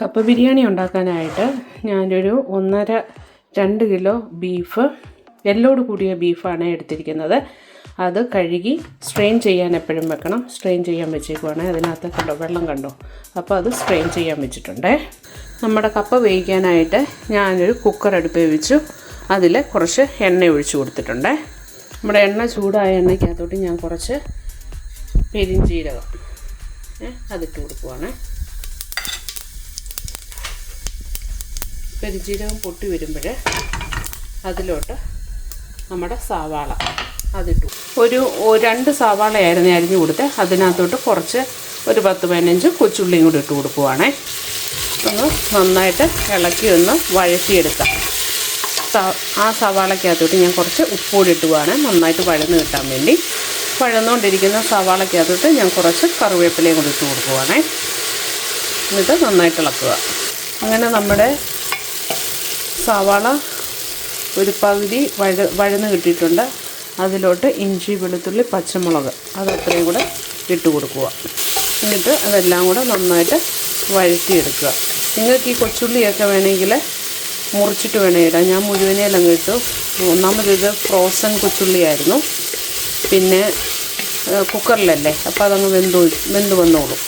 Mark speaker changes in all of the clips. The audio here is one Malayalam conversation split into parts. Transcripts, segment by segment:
Speaker 1: കപ്പ ബിരിയാണി ഉണ്ടാക്കാനായിട്ട് ഞാനൊരു ഒന്നര രണ്ട് കിലോ ബീഫ് എല്ലോട് കൂടിയ ബീഫാണ് എടുത്തിരിക്കുന്നത്. അത് കഴുകി സ്ട്രെയിൻ ചെയ്യാൻ എപ്പോഴും വെക്കണം. സ്ട്രെയിൻ ചെയ്യാൻ വെച്ചേക്കുവാണ്. അതിനകത്ത് കണ്ടോ വെള്ളം കണ്ടോ? അപ്പോൾ അത് സ്ട്രെയിൻ ചെയ്യാൻ വെച്ചിട്ടുണ്ടേ. നമ്മുടെ കപ്പ വേവിക്കാനായിട്ട് ഞാനൊരു കുക്കർ അടുപ്പിൽ വെച്ചു. അതിൽ കുറച്ച് എണ്ണ ഒഴിച്ചു കൊടുത്തിട്ടുണ്ടേ. നമ്മുടെ എണ്ണ ചൂടായ എണ്ണയ്ക്കകത്തോട്ട് ഞാൻ കുറച്ച് പെരിഞ്ചീരകം അതിട്ട് കൊടുക്കുവാണേ. പെരിഞ്ജീരകം പൊട്ടി വരുമ്പോൾ അതിലോട്ട് നമ്മുടെ സവാള അതിട്ടു. ഒരു രണ്ട് സവാളയായിരുന്നു അരിഞ്ഞു കൊടുത്ത്. അതിനകത്തോട്ട് കുറച്ച് ഒരു പത്ത് പതിനഞ്ച് കൊച്ചുള്ളിയും കൂടി ഇട്ട് കൊടുക്കുവാണേ. ഒന്ന് നന്നായിട്ട് ഇളക്കി ഒന്ന് വഴറ്റിയെടുക്കാം. ആ സവാളക്കകത്തോട്ട് ഞാൻ കുറച്ച് ഉപ്പൂടി ഇട്ടുവാണ്. നന്നായിട്ട് വഴന്ന് കിട്ടാൻ വേണ്ടി. വഴന്നുകൊണ്ടിരിക്കുന്ന സവാളക്കകത്തോട്ട് ഞാൻ കുറച്ച് കറിവേപ്പിലയും കൂടി ഇട്ട് കൊടുക്കുവാണേ. എന്നിട്ട് നന്നായിട്ട് ഇളക്കുക. അങ്ങനെ നമ്മുടെ സവാള ഒരു പകുതി വഴ വഴന്ന് കിട്ടിയിട്ടുണ്ട്. അതിലോട്ട് ഇഞ്ചി വെളുത്തുള്ളി പച്ചമുളക്. അത് അത്രയും കൂടെ ഇട്ട് കൊടുക്കുക. എന്നിട്ട് അതെല്ലാം കൂടെ നന്നായിട്ട് വഴറ്റിയെടുക്കുക. നിങ്ങൾക്ക് ഈ കൊച്ചുള്ളിയൊക്കെ വേണമെങ്കിൽ മുറിച്ചിട്ട് വേണേ ഇടാം. ഞാൻ മുഴുവനേലങ്ങ് ഇട്ടു. ഒന്നാമത് ഇത് ഫ്രോസൺ കൊച്ചുള്ളിയായിരുന്നു. പിന്നെ കുക്കറിലല്ലേ? അപ്പോൾ അതങ്ങ് വെന്തു വെന്തു വന്നോളും.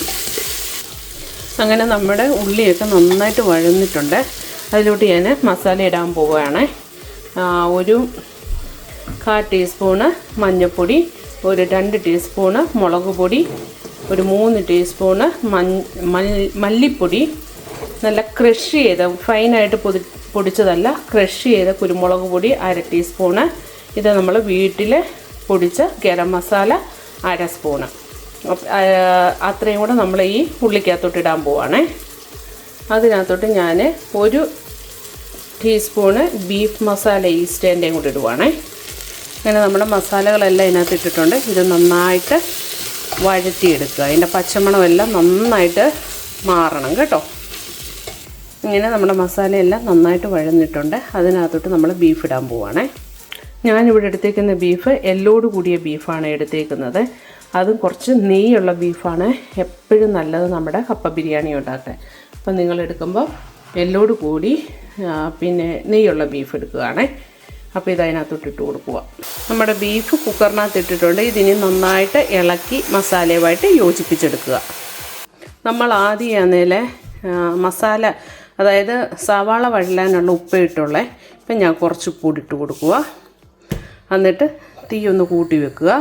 Speaker 1: അങ്ങനെ നമ്മുടെ ഉള്ളിയൊക്കെ നന്നായിട്ട് വഴന്നിട്ടുണ്ട്. അതിലോട്ട് ഞാൻ മസാല ഇടാൻ പോവുകയാണ്. ഒരു കാ ടീസ്പൂണ് മഞ്ഞൾപ്പൊടി ഒരു രണ്ട് ടീസ്പൂണ് മുളക് പൊടി ഒരു മൂന്ന് ടീസ്പൂണ് മല്ലിപ്പൊടി. നല്ല ക്രഷ് ചെയ്ത ഫൈനായിട്ട് പൊതി പൊടിച്ചതല്ല ക്രഷ് ചെയ്ത കുരുമുളക് പൊടി അര ടീസ്പൂണ്. ഇത് നമ്മൾ വീട്ടിൽ പൊടിച്ച ഗരം മസാല അര സ്പൂണ്. അത്രയും കൂടെ നമ്മൾ ഈ ഉള്ളിക്കകത്തോട്ട് ഇടാൻ പോവാണേ. അതിനകത്തോട്ട് ഞാൻ ഒരു ടീസ്പൂണ് ബീഫ് മസാല ഈസ്റ്റേന്റെയും കൂടി ഇടുവാണേ. അങ്ങനെ നമ്മുടെ മസാലകളെല്ലാം ഇതിനകത്ത് ഇട്ടിട്ടുണ്ട്. ഇത് നന്നായിട്ട് വഴറ്റിയെടുക്കുക. അതിന്റെ പച്ചമണമെല്ലാം നന്നായിട്ട് മാറണം കേട്ടോ. ഇങ്ങനെ നമ്മുടെ മസാലയെല്ലാം നന്നായിട്ട് വഴന്നിട്ടുണ്ട്. അതിനകത്തോട്ട് നമ്മൾ ബീഫ് ഇടാൻ പോവാണേ. ഞാനിവിടെ എടുത്തേക്കുന്ന ബീഫ് എല്ലോട് കൂടിയ ബീഫാണ് എടുത്തേക്കുന്നത്. അതും കുറച്ച് നെയ്യുള്ള ബീഫാണ് എപ്പോഴും നല്ലത് നമ്മുടെ കപ്പ ബിരിയാണി ഉണ്ടാക്കാൻ. അപ്പം നിങ്ങൾ എടുക്കുമ്പോൾ എല്ലോട് കൂടി പിന്നെ നെയ്യുള്ള ബീഫ് എടുക്കുകയാണേ. അപ്പോൾ ഇത് കൊടുക്കുക. നമ്മുടെ ബീഫ് കുക്കറിനകത്ത് ഇട്ടിട്ടുണ്ട്. ഇതിന് നന്നായിട്ട് ഇളക്കി മസാലയുമായിട്ട് യോജിപ്പിച്ചെടുക്കുക. നമ്മൾ ആദ്യമാണേൽ മസാല അതായത് സവാള വഴലാനുള്ള ഉപ്പ് ഇട്ടുള്ള ഇപ്പം ഞാൻ കുറച്ച് ഇട്ട് കൊടുക്കുക. എന്നിട്ട് തീ ഒന്ന് കൂട്ടി വെക്കുക.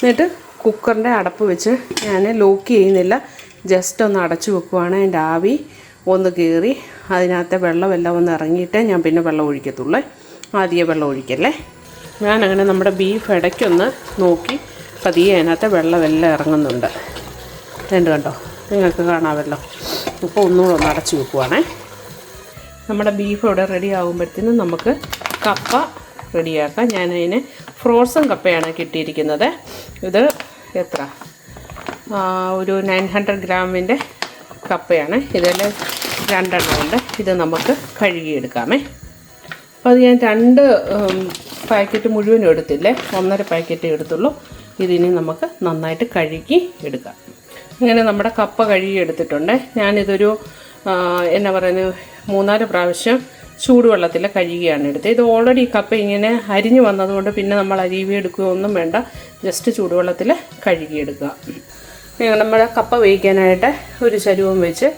Speaker 1: എന്നിട്ട് കുക്കറിന്റെ അടപ്പ് വെച്ച് ഞാൻ ലോക്ക് ചെയ്യുന്നില്ല. ജസ്റ്റ് ഒന്ന് അടച്ചു വെക്കുവാണ് അതിന്റെ ആവി. ഒന്ന് കീറി അതിനകത്തെ വെള്ളമെല്ലാം ഒന്ന് ഇറങ്ങിയിട്ടേ ഞാൻ പിന്നെ വെള്ളം ഒഴിക്കത്തുള്ളേ. ആദ്യമേ വെള്ളം ഒഴിക്കല്ലേ? ഞാനങ്ങനെ നമ്മുടെ ബീഫ് ഇടയ്ക്കൊന്ന് നോക്കി പതിയെ അതിനകത്തെ വെള്ളമെല്ലാം ഇറങ്ങുന്നുണ്ട്. രണ്ട് കണ്ടോ? നിങ്ങൾക്ക് കാണാമല്ലോ. ഇപ്പോൾ ഒന്നുകൂടെ ഒന്ന് അടച്ചു വെക്കുവാണേ. നമ്മുടെ ബീഫ് ഇവിടെ റെഡി ആകുമ്പോഴത്തേനും നമുക്ക് കപ്പ റെഡിയാക്കാം. ഞാനതിന് ഫ്രോസൺ കപ്പയാണ് കിട്ടിയിരിക്കുന്നത്. ഇത് എത്ര? ഒരു നയൻ ഹൺഡ്രഡ് ഗ്രാമിന്റെ കപ്പയാണ്. ഇതിൽ രണ്ടെണ്ണം ഉണ്ട്. ഇത് നമുക്ക് കഴുകിയെടുക്കാമേ. അപ്പോൾ അത് ഞാൻ രണ്ട് പാക്കറ്റ് മുഴുവനും എടുത്തില്ലേ? ഒന്നര പാക്കറ്റ് എടുത്തുള്ളൂ. ഇതിനി നമുക്ക് നന്നായിട്ട് കഴുകി എടുക്കാം. അങ്ങനെ നമ്മുടെ കപ്പ കഴുകി എടുത്തിട്ടുണ്ട് ഞാനിതൊരു എന്നാ പറയുന്നത് മൂന്നാൽ പ്രാവശ്യം ചൂടുവെള്ളത്തിൽ കഴുകിയാണ് എടുത്തത്. ഇത് ഓൾറെഡി കപ്പ ഇങ്ങനെ അരിഞ്ഞു വന്നതുകൊണ്ട് പിന്നെ നമ്മൾ അരിവി എടുക്കുകയൊന്നും വേണ്ട. ജസ്റ്റ് ചൂടുവെള്ളത്തിൽ കഴുകിയെടുക്കുക. നമ്മുടെ കപ്പ വേവിക്കാനായിട്ട് ഒരു ചരുവം വെച്ച്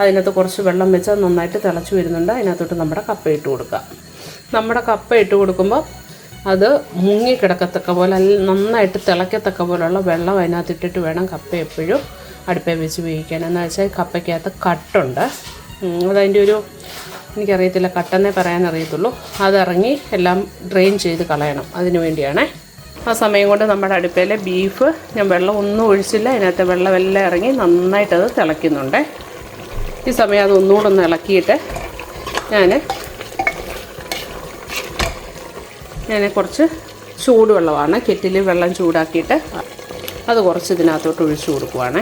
Speaker 1: അതിനകത്ത് കുറച്ച് വെള്ളം വെച്ച് നന്നായിട്ട് തിളച്ച് വരുന്നുണ്ട്. അതിനകത്തോട്ട് നമ്മുടെ കപ്പ ഇട്ട് കൊടുക്കുക നമ്മുടെ കപ്പ ഇട്ട് കൊടുക്കുമ്പോൾ അത് മുങ്ങിക്കിടക്കത്തക്ക പോലെ അല്ല നന്നായിട്ട് തിളക്കത്തക്ക പോലുള്ള വെള്ളം അതിനകത്ത് ഇട്ടിട്ട് വേണം കപ്പ എപ്പോഴും അടുപ്പേ വെച്ച് വേവിക്കാൻ. എന്ന് വെച്ചാൽ കപ്പയ്ക്കകത്ത് കട്ടുണ്ട്. അതതിന്റെ ഒരു എനിക്കറിയത്തില്ല കട്ടെന്നേ പറയാനറിയത്തുള്ളൂ. അതിറങ്ങി എല്ലാം ഡ്രെയിൻ ചെയ്ത് കളയണം. അതിന് വേണ്ടിയാണേ. ആ സമയം കൊണ്ട് നമ്മുടെ അടുപ്പയിലെ ബീഫ് ഞാൻ വെള്ളം ഒന്നും ഒഴിച്ചില്ല അതിനകത്ത് വെള്ളമെല്ലാം ഇറങ്ങി നന്നായിട്ടത് തിളയ്ക്കുന്നുണ്ട്. ഈ സമയം അത് ഒന്നുകൂടെ ഒന്ന് ഇളക്കിയിട്ട് ഞാൻ ഞാൻ കുറച്ച് ചൂടുവെള്ളമാണ് കെറ്റിൽ വെള്ളം ചൂടാക്കിയിട്ട് അത് കുറച്ച് ഇതിനകത്തോട്ട് ഒഴിച്ചു കൊടുക്കുവാണ്.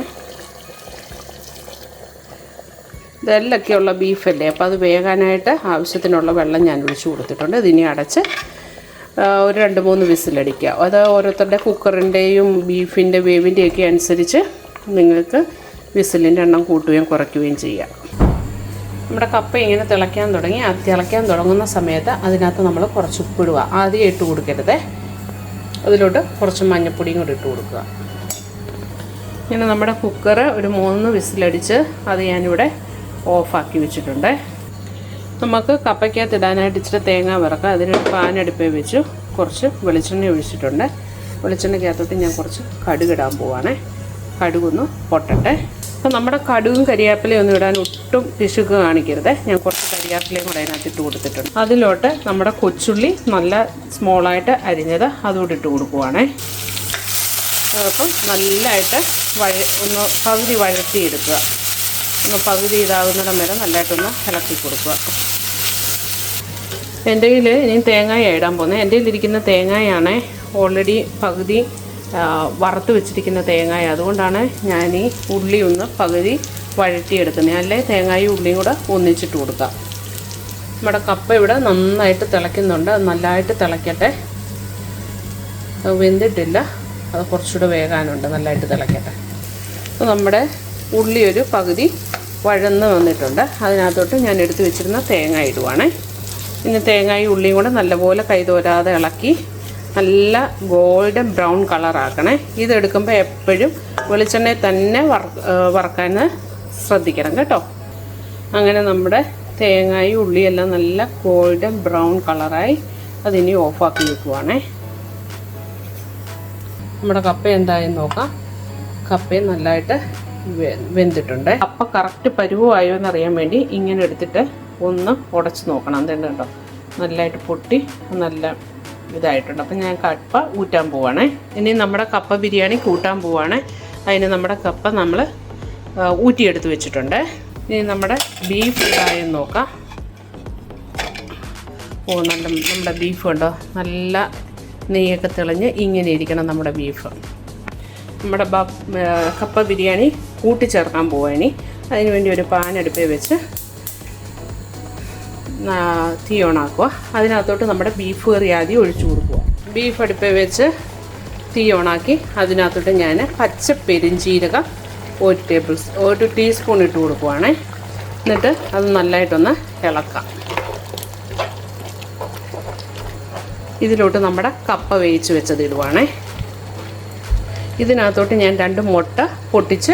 Speaker 1: ഇതെല്ലൊക്കെയുള്ള ബീഫല്ലേ അപ്പോൾ അത് വേകാനായിട്ട് ആവശ്യത്തിനുള്ള വെള്ളം ഞാൻ ഒഴിച്ചു കൊടുത്തിട്ടുണ്ട്. ഇതിനി അടച്ച് ഒരു രണ്ട് മൂന്ന് വിസിലടിക്കുക അത് ഓരോരുത്തരുടെ കുക്കറിന്റെയും ബീഫിന്റെ വേവിന്റെയൊക്കെ അനുസരിച്ച് നിങ്ങൾക്ക് വിസിലിന്റെ എണ്ണം കൂട്ടുകയും കുറയ്ക്കുകയും ചെയ്യാം. നമ്മുടെ കപ്പ ഇങ്ങനെ തിളയ്ക്കാൻ തുടങ്ങി ആ തിളയ്ക്കാൻ തുടങ്ങുന്ന സമയത്ത് അതിനകത്ത് നമ്മൾ കുറച്ച് ഉപ്പിടുക. ആദ്യം ഇട്ട് കൊടുക്കരുത്. അതിലോട്ട് കുറച്ച് മഞ്ഞപ്പൊടിയും കൂടി ഇട്ട് കൊടുക്കുക. ഇങ്ങനെ നമ്മുടെ കുക്കർ ഒരു മൂന്ന് വിസിലടിച്ച് അത് ഞാനിവിടെ ഓഫാക്കി വെച്ചിട്ടുണ്ട്. നമുക്ക് കപ്പയ്ക്കകത്ത് ഇടാനായിട്ട് ഇച്ചിരി തേങ്ങ വറക്കാം അതിനൊരു പാൻ അടുപ്പേ വെച്ചു. കുറച്ച് വെളിച്ചെണ്ണ ഒഴിച്ചിട്ടുണ്ട്. വെളിച്ചെണ്ണയ്ക്കകത്തോട്ട് ഞാൻ കുറച്ച് കടുകിടാൻ പോവാണേ. കടുകൊന്ന് പൊട്ടട്ടെ. അപ്പോൾ നമ്മുടെ കടുകും കരിയാപ്പിലയും ഒന്നും ഇടാൻ ഒട്ടും പിശുക്ക് കാണിക്കരുത്. ഞാൻ കുറച്ച് കരിയാപ്പിലയും കൂടെ അതിനകത്ത് ഇട്ട് കൊടുത്തിട്ടുണ്ട്. അതിലോട്ട് നമ്മുടെ കൊച്ചുള്ളി നല്ല സ്മോളായിട്ട് അരിഞ്ഞത് അതുകൂടി ഇട്ട് കൊടുക്കുവാണേ. അപ്പം നല്ലതായിട്ട് വഴ ഒന്ന് പകുതി വഴറ്റിയെടുക്കുക. ഒന്ന് പകുതി ഇതാകുന്നിടം വരെ നല്ലതായിട്ടൊന്ന് ഇളക്കി കൊടുക്കുക. എന്റെ കയ്യിൽ ഇനി തേങ്ങായ ഇടാൻ പോകുന്നത്. എന്റെ കയ്യിലിരിക്കുന്ന തേങ്ങായാണ് ഓൾറെഡി പകുതി വറുത്ത് വെച്ചിരിക്കുന്ന തേങ്ങായ. അതുകൊണ്ടാണ് ഞാൻ ഈ ഉള്ളി ഒന്ന് പകുതി വഴറ്റിയെടുക്കുന്നത്. അല്ലേ? തേങ്ങായും ഉള്ളിയും കൂടെ ഒന്നിച്ചിട്ട് കൊടുക്കാം നമ്മുടെ കപ്പ ഇവിടെ നന്നായിട്ട് തിളയ്ക്കുന്നുണ്ട്. അത് നല്ലതായിട്ട് തിളയ്ക്കട്ടെ. വെന്തിട്ടില്ല. അത് കുറച്ചുകൂടെ വേകാനുണ്ട്. നല്ലതായിട്ട് തിളയ്ക്കട്ടെ. അപ്പോൾ നമ്മുടെ ഉള്ളി ഒരു പകുതി വഴന്ന് വന്നിട്ടുണ്ട്. അതിനകത്തോട്ട് ഞാൻ എടുത്തു വെച്ചിരുന്ന തേങ്ങ ഇടുവാണേ. ഇനി തേങ്ങയും ഉള്ളിയും കൂടെ നല്ലപോലെ കൈതോരാതെ ഇളക്കി നല്ല ഗോൾഡൻ ബ്രൗൺ കളറാക്കണേ ഇതെടുക്കുമ്പോൾ എപ്പോഴും വെളിച്ചെണ്ണയിൽ തന്നെ വറ വറക്കാൻ ശ്രദ്ധിക്കണം കേട്ടോ. അങ്ങനെ നമ്മുടെ തേങ്ങയും ഉള്ളിയെല്ലാം നല്ല ഗോൾഡൻ ബ്രൗൺ കളറായി അതിനി ഓഫാക്കി വെക്കുവാണേ. നമ്മുടെ കപ്പ എന്തായെന്ന് നോക്കാം. കപ്പയും നല്ലതായിട്ട് വെന്തിട്ടുണ്ട്. അപ്പം കറക്റ്റ് പരുവമായോ എന്നറിയാൻ വേണ്ടി ഇങ്ങനെ എടുത്തിട്ട് ഒന്ന് ഉടച്ച് നോക്കണം. എന്തുണ്ട് കേട്ടോ നല്ലതായിട്ട് പൊട്ടി നല്ല ഇതായിട്ടുണ്ട്. അപ്പം ഞാൻ കപ്പ ഊറ്റാൻ പോവാണേ. ഇനി നമ്മുടെ കപ്പ ബിരിയാണി കൂട്ടാൻ പോവാണ്. അതിന് നമ്മുടെ കപ്പ നമ്മൾ ഊറ്റിയെടുത്ത് വെച്ചിട്ടുണ്ട്. ഇനി നമ്മുടെ ബീഫ് ഇതായും നോക്കാം. ഓ നല്ല നമ്മുടെ ബീഫ് ഉണ്ടോ? നല്ല നെയ്യൊക്കെ തെളിഞ്ഞ് ഇങ്ങനെ ഇരിക്കണം നമ്മുടെ ബീഫ് നമ്മുടെ ബ കപ്പ ബിരിയാണി കൂട്ടിച്ചേർക്കാൻ പോവാനി. അതിന് വേണ്ടി ഒരു പാൻ അടുപ്പേ വെച്ച് തീ ഓണാക്കുക അതിനകത്തോട്ട് നമ്മുടെ ബീഫ് കറി ആദ്യം ഒഴിച്ചു കൊടുക്കുക ബീഫ് അടുപ്പേ വെച്ച് തീ ഓണാക്കി അതിനകത്തോട്ട് ഞാൻ പച്ച പെരിഞ്ചീരകം ഒരു ടേബിൾ ഒരു ടീസ്പൂൺ ഇട്ട് കൊടുക്കുവാണേ. എന്നിട്ട് അത് നല്ലതായിട്ടൊന്ന് ഇളക്കാം. ഇതിലോട്ട് നമ്മുടെ കപ്പ വേവിച്ച് വെച്ചത് ഇടുവാണേ. ഇതിനകത്തോട്ട് ഞാൻ രണ്ട് മുട്ട പൊട്ടിച്ച്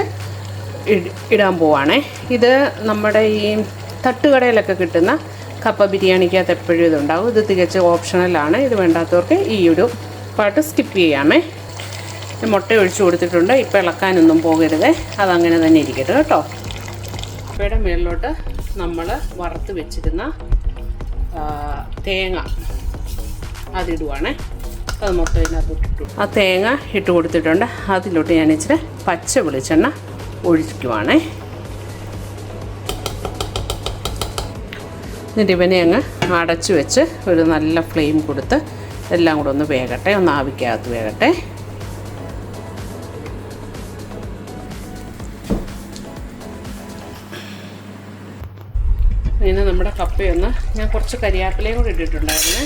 Speaker 1: ഇട്- ഇടാൻ പോവാണേ. ഇത് നമ്മുടെ ഈ തട്ടുകടയിലൊക്കെ കിട്ടുന്ന കപ്പ ബിരിയാണിക്കകത്ത് എപ്പോഴും ഇതുണ്ടാവും. ഇത് തികച്ചും ഓപ്ഷണലാണ് ഇത് വേണ്ടാത്തവർക്ക് ഈ ഒരു പാട്ട് സ്കിപ്പ് ചെയ്യാമേ. മുട്ട ഒഴിച്ചു കൊടുത്തിട്ടുണ്ട്. ഇപ്പോൾ ഇളക്കാനൊന്നും പോകരുത്. അതങ്ങനെ തന്നെ ഇരിക്കട്ടെ കേട്ടോ. കപ്പയുടെ മേളിലോട്ട് നമ്മൾ വറുത്ത് വെച്ചിരുന്ന തേങ്ങ അതിടുവാണേ. അത് മൊത്തം ഇതിനകത്ത് ആ തേങ്ങ ഇട്ട് കൊടുത്തിട്ടുണ്ട്. അതിലോട്ട് ഞാൻ ഇച്ചിരി പച്ച വെളിച്ചെണ്ണ ഒഴിക്കുവാണേ. എന്നിട്ട് ഇവനെ അങ്ങ് അടച്ചു വെച്ച് ഒരു നല്ല ഫ്ലെയിം കൊടുത്ത് എല്ലാം കൂടെ ഒന്ന് വേകട്ടെ ഒന്ന് ആവിക്കകത്ത് വേകട്ടെ. ഇങ്ങനെ നമ്മുടെ കപ്പയൊന്ന് ഞാൻ കുറച്ച് കരിയാപ്പിലയും കൂടി ഇട്ടിട്ടുണ്ടായിരുന്നേ.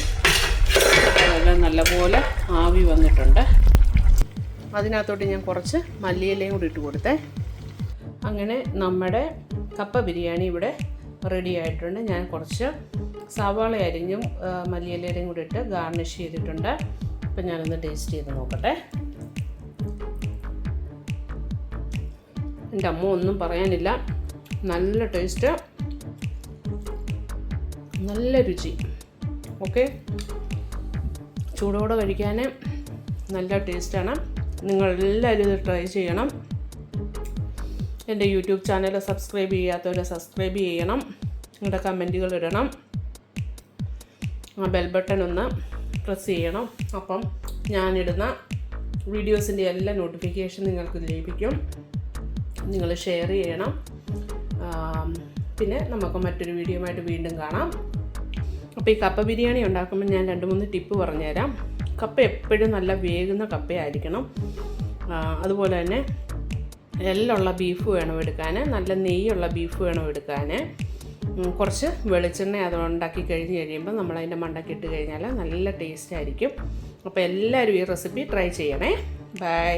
Speaker 1: അതെല്ലാം നല്ലപോലെ ആവി വന്നിട്ടുണ്ട്. അതിനകത്തോട്ട് ഞാൻ കുറച്ച് മല്ലിയിലയും കൂടി ഇട്ട് കൊടുത്തേ. അങ്ങനെ നമ്മുടെ കപ്പ ബിരിയാണി ഇവിടെ റെഡി ആയിട്ടുണ്ട്. ഞാൻ കുറച്ച് സവാള അരിഞ്ഞും മല്ലിയിലയും കൂടി ഇട്ട് ഗാർണിഷ് ചെയ്തിട്ടുണ്ട്. അപ്പം ഞാനൊന്ന് ടേസ്റ്റ് ചെയ്ത് നോക്കട്ടെ. എന്റെ അമ്മ ഒന്നും പറയാനില്ല. നല്ല ടേസ്റ്റ് നല്ല രുചി. ഓക്കെ ചൂടോടെ കഴിക്കാൻ നല്ല ടേസ്റ്റാണ്. നിങ്ങളെല്ലാവരും ഇത് ട്രൈ ചെയ്യണം. എന്റെ യൂട്യൂബ് ചാനൽ സബ്സ്ക്രൈബ് ചെയ്യാത്തവർ സബ്സ്ക്രൈബ് ചെയ്യണം. നിങ്ങളുടെ കമന്റുകൾ ഇടണം. ആ ബെൽ ബട്ടൺ ഒന്ന് പ്രസ് ചെയ്യണം. അപ്പം ഞാനിടുന്ന വീഡിയോസിന്റെ എല്ലാ നോട്ടിഫിക്കേഷൻ നിങ്ങൾക്ക് ലഭിക്കും. നിങ്ങൾ ഷെയർ ചെയ്യണം. പിന്നെ നമുക്ക് മറ്റൊരു വീഡിയോ ആയിട്ട് വീണ്ടും കാണാം. അപ്പോൾ ഈ കപ്പ ബിരിയാണി ഉണ്ടാക്കുമ്പോൾ ഞാൻ രണ്ട് മൂന്ന് ടിപ്പ് പറഞ്ഞുതരാം. കപ്പ എപ്പോഴും നല്ല വേകുന്ന കപ്പയായിരിക്കണം. അതുപോലെ തന്നെ എല്ലുള്ള ബീഫ് വേണം എടുക്കാൻ നല്ല നെയ്യുള്ള ബീഫ് വേണം എടുക്കാൻ. കുറച്ച് വെളിച്ചെണ്ണ അത് ഉണ്ടാക്കി കഴിഞ്ഞ് കഴിയുമ്പോൾ നമ്മളതിന്റെ മണ്ടയ്ക്ക് ഇട്ട് കഴിഞ്ഞാൽ നല്ല ടേസ്റ്റ് ആയിരിക്കും. അപ്പോൾ എല്ലാവരും ഈ റെസിപ്പി ട്രൈ ചെയ്യണേ. ബൈ